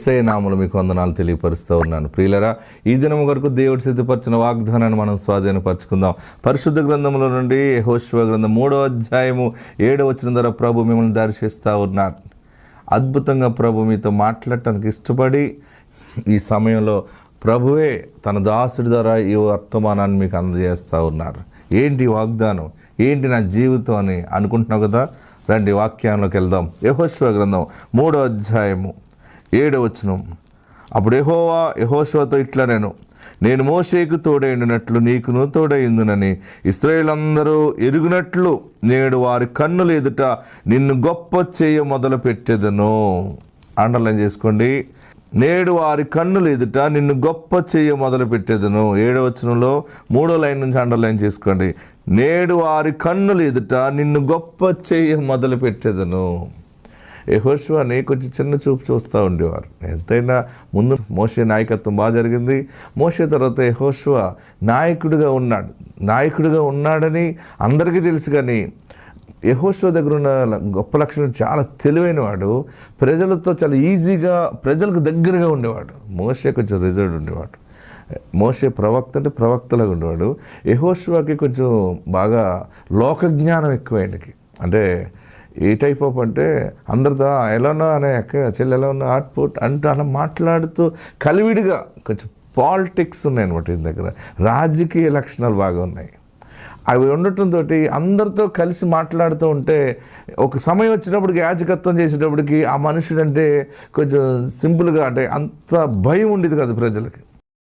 SI మీకు వందనాలు తెలియపరుస్తూ ఉన్నాను. ప్రియులరా ఈ దినం వరకు దేవుడు సిద్ధపరిచిన వాగ్దానాన్ని మనం స్వాధీనపరచుకుందాం. పరిశుద్ధ గ్రంథంలో నుండి హోశ్వ గ్రంథం మూడో అధ్యాయము ఏడో వచ్చిన ద్వారా ప్రభు మిమ్మల్ని దర్శిస్తూ ఉన్నారు అద్భుతంగా ప్రభు మీతో మాట్లాడటానికి ఇష్టపడి ఈ సమయంలో ప్రభువే తన దాసుడి ద్వారా ఈ వర్తమానాన్ని మీకు అందజేస్తూ ఉన్నారు. ఏంటి వాగ్దానం? ఏంటి నా జీవితం అని అనుకుంటున్నావు కదా? రండి వాక్యంలోకి వెళ్దాం. యహోశ్వ గ్రంథం మూడో అధ్యాయము ఏడో వచనం అప్పుడు ఎహోవా యహోశ్వతో ఇట్లా నేను నేను మోసేకు తోడైండునట్లు నీకును తోడైందునని ఇస్రాయేలందరూ ఎరుగునట్లు నేడు వారి కన్నులు ఎదుట నిన్ను గొప్ప చేయ మొదలు పెట్టేదను అండర్లైన్ చేసుకోండి. నేడు వారి కన్నులు ఎదుట నిన్ను గొప్ప చేయ మొదలు పెట్టేదను ఏడో వచనంలో మూడో లైన్ నుంచి అండర్లైన్ చేసుకోండి. నేడు వారి కన్నులు ఎదుట నిన్ను గొప్ప చేయ మొదలు పెట్టేదను యహోష్వాని కొంచెం చిన్న చూపు చూస్తూ ఉండేవారు. ఎంతైనా ముందు మోషే నాయకత్వం బాగా జరిగింది. మోషే తర్వాత యహోష్వా నాయకుడిగా ఉన్నాడు. నాయకుడిగా ఉన్నాడని అందరికీ తెలుసు కానీ యహోశ్వ దగ్గర ఉన్న గొప్ప లక్షణం చాలా తెలివైనవాడు ప్రజలతో చాలా ఈజీగా ప్రజలకు దగ్గరగా ఉండేవాడు. మోసే కొంచెం రిజర్వ్డ్ ఉండేవాడు. మోసే ప్రవక్త అంటే ప్రవక్తలాగా ఉండేవాడు. యహోశ్వకి కొంచెం బాగా లోకజ్ఞానం ఎక్కువ ఆయనకి. అంటే ఏ టైప్ ఆఫ్ అంటే అందరితో ఎలానో ఎలా ఉన్నా అనే అక్క చెల్లి ఎలా ఉన్నా అవుట్పుట్ అంటూ అలా మాట్లాడుతూ కలివిడిగా కొంచెం పాలిటిక్స్ ఉన్నాయి అనమాట ఇంటి దగ్గర. రాజకీయ లక్షణాలు బాగా ఉన్నాయి. అవి ఉండటంతో అందరితో కలిసి మాట్లాడుతూ ఉంటే ఒక సమయం వచ్చినప్పటికి యాజకత్వం చేసేటప్పటికి ఆ మనుషుడంటే కొంచెం సింపుల్గా అంటే అంత భయం ఉండేది కాదు ప్రజలకి.